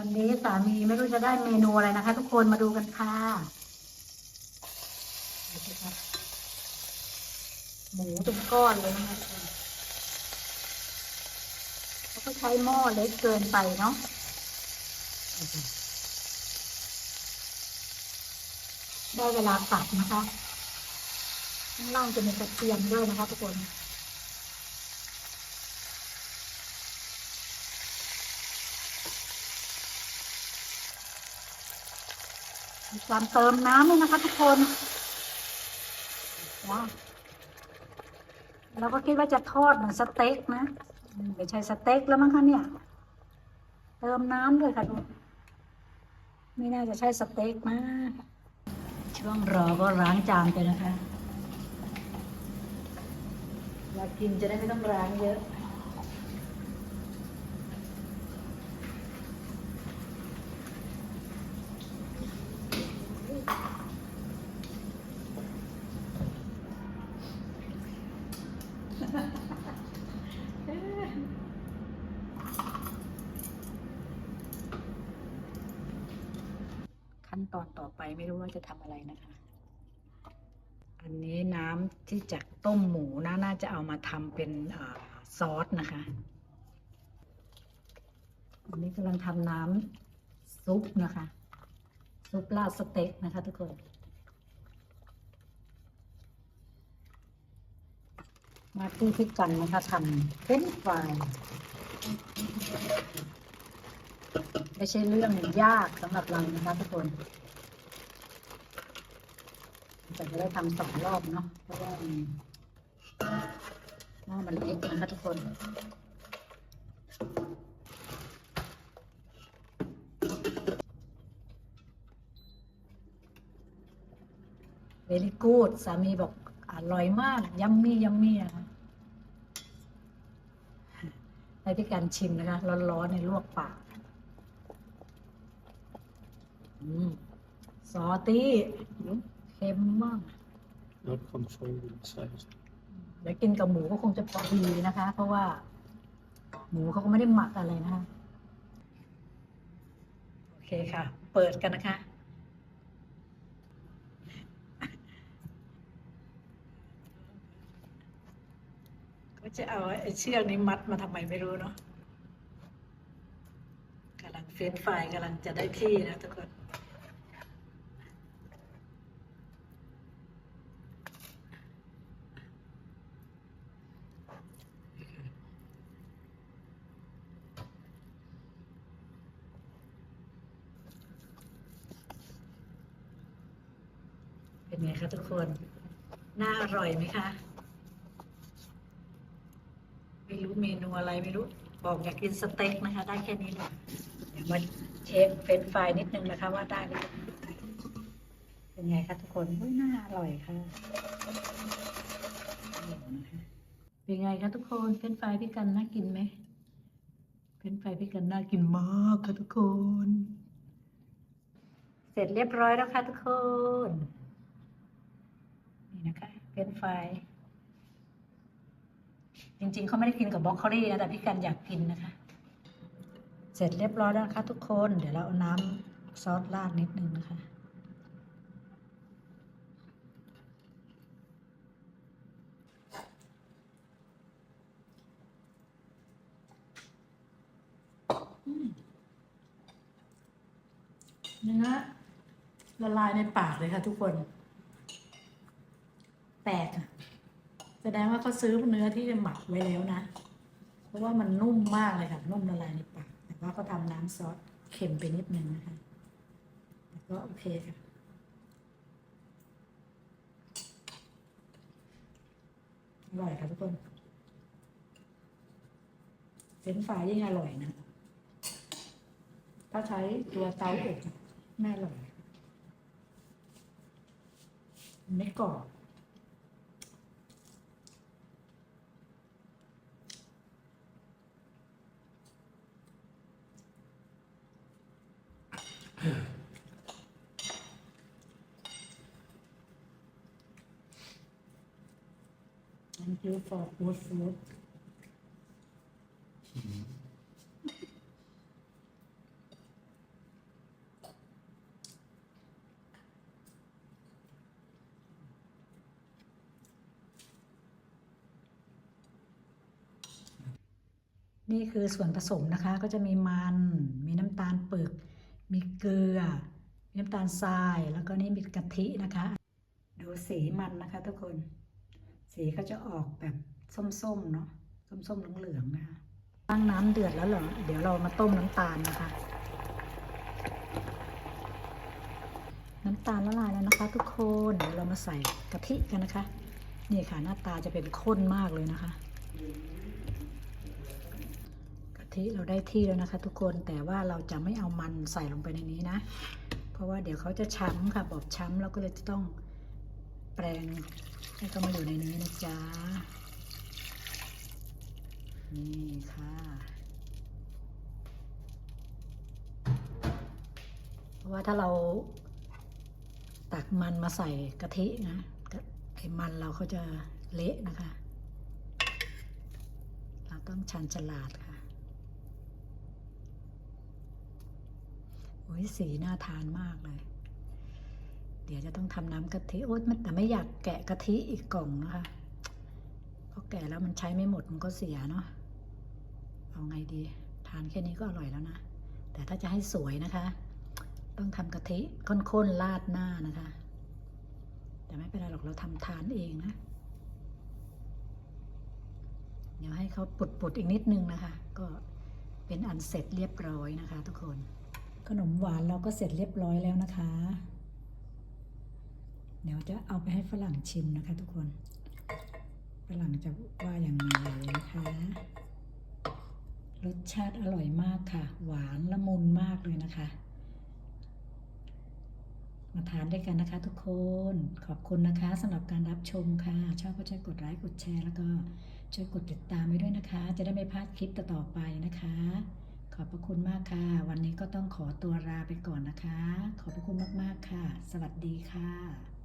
วันนี้สามีไม่รู้จะได้เมนูอะไรนะคะ ทุกคนมาดูกันค่ะหมูเป็นก้อนเลยนะคะเขาก็ใช้หม้อเล็กเกินไปเนาะได้เวลาตัดนะคะข้างล่างจะมีกระเทียมด้วยนะคะทุกคน มีการเติมน้ำด้วยนะคะทุกคนว้าวเราก็คิดว่าจะทอดเหมือนสเต็กนะไม่ใช่สเต็กแล้วมั้งคะเนี่ย เติมน้ำด้วยค่ะทุกคนไม่น่าจะใช่สเต็กนะช่วงรอก็ล้างจานไปนะคะเวลากินจะได้ไม่ต้องล้างเยอะ ขั้นตอนต่อไปไม่รู้ว่าจะทำอะไรนะคะ อันนี้น้ำที่จากต้มหมูนะน่าจะเอามาทำเป็นอซอสนะคะ อันนี้กำลังทำน้ำซุปนะคะ ซุปราสเต็กนะคะทุกคน มาที่พิกันนะคะทำเฟรนช์ฟรายไม่ใช่เรื่องยากสำหรับเรานะคะทุกคนแต่จะได้ทำสองรอบเนาะเพราะว่ามันหม้อมันเล็กนะคะทุกคนเวลี่กูดสามีบอก อร่อยมาก ยัมมี่ยัมมี่นะคะให้พี่กันชิมนะคะร้อนๆในลวกปากอืมซอตี้เค็มมาก Not controlled inside. เดี๋ยวกินกับหมูก็คงจะพอดีนะคะ เพราะว่า หมูเขาก็ไม่ได้หมักอะไรนะคะ โอเคค่ะ เปิดกันนะคะ ก็จะเอาไอ้เชือกนี้มัดมาทำไมไม่รู้เนาะกำลังเฟ้นไฟายกำลังจะได้ที่นะทุกคนเป็นไงคะทุกคน น่าอร่อยไหมคะ ไม่รู้ เมนูอะไรไม่รู้ บอกอยากกินสเต็กนะคะ ได้แค่นี้แหละเดี๋ยวมาเช็คเฟรนฟรายนิดนึงนะคะ ว่าได้หรือยังเป็นไงคะทุกคนอุ๊ยน่าอร่อยค่ะเป็นไงคะทุกคนเฟรนฟรายพี่กันน่ากินไหมเฟรนฟรายพี่กันน่ากินมากค่ะทุกคน เสร็จเรียบร้อยแล้วค่ะทุกคน นี่นะคะเฟรนฟราย จริงๆเขาไม่ได้กินกับบล็อกโคลี่นะแต่พี่กันอยากกินนะคะ เสร็จเรียบร้อยแล้วนะคะทุกคนเดี๋ยวเราเอาน้ำซอสราดนิดนึงนะคะเนื้อละลายในปากเลยค่ะทุกคน แปลกอะ แสดงว่าเขาซื้อเนื้อที่หมักไว้แล้วนะ เพราะว่ามันนุ่มมากเลยค่ะ นุ่มละลายในปาก แต่ว่าก็ทำน้ำซอสเค็มไปนิดนึงนะคะแต่ก็โอเคค่ะ อร่อยค่ะทุกคนเป็นฝรายยิ่งอร่อยนะ ถ้าใช้ตัวเตาอบอะไม่อร่อย ไม่กรอบ Thank you for good food. นี่คือส่วนผสมนะคะก็จะมีมัน มีน้ำตาลปึก มีเกลือ มีน้ำตาลทราย แล้วก็นี่มีกะทินะคะ ดูสีมันนะคะทุกคน สีก็จะออกแบบส้มๆเนาะส้มๆเหลืองๆนะคะตั้งน้ำเดือดแล้วเหรอ เดี๋ยวเรามาต้มน้ำตาลนะคะ น้ำตาลละลายแล้วนะคะ ทุกคนเดี๋ยวเรามาใส่กะทิกันนะคะ นี่ค่ะหน้าตาจะเป็นข้นมากเลยนะคะกะทิเราได้ที่แล้วนะคะ ทุกคนแต่ว่าเราจะไม่เอามันใส่ลงไปในนี้นะ เพราะว่าเดี๋ยวเขาจะช้ำค่ะบอบช้ำเราก็เลยจะต้อง แปลงให้เขามาอยู่ในนี้นะจ๊ะ นี่ค่ะ เพราะว่าถ้าเราตักมันมาใส่กะทินะกะไอ้มันเราเขาจะเละนะคะ เราต้องชันฉลาดค่ะโอ้ยสีน่าทานมากเลย เดี๋ยวจะต้องทำน้ำกะทิโอ๊ยมันแต่ไม่อยากแกะกะทิอีกกล่องนะคะเพราะแกะแล้วมันใช้ไม่หมดมันก็เสียเนาะเอาไงดี ทานแค่นี้ก็อร่อยแล้วนะ แต่ถ้าจะให้สวยนะคะ ต้องทำกะทิข้นๆราดหน้านะคะ แต่ไม่เป็นไรหรอกเราทำทานเองนะ เดี๋ยวให้เขาปุดๆอีกนิดนึงนะคะ ก็เป็นอันเสร็จเรียบร้อยนะคะ ทุกคน ขนมหวานเราก็เสร็จเรียบร้อยแล้วนะคะ เดี๋ยวจะเอาไปให้ฝรั่งชิมนะคะ ทุกคนฝรั่งจะว่าอย่างไรนะคะ รสชาติอร่อยมากค่ะ หวานละมุนมากเลยนะคะ มาทานด้วยกันนะคะ ทุกคนขอบคุณนะคะสำหรับการรับชมค่ะ ชอบก็ช่วยกดไลค์กดแชร์ แล้วก็ช่วยกดติดตามไว้ด้วยนะคะ จะได้ไม่พลาดคลิปต่อๆไปนะคะ ขอบพระคุณมากค่ะ วันนี้ก็ต้องขอตัวลาไปก่อนนะคะ ขอบพระคุณมากๆค่ะ สวัสดีค่ะ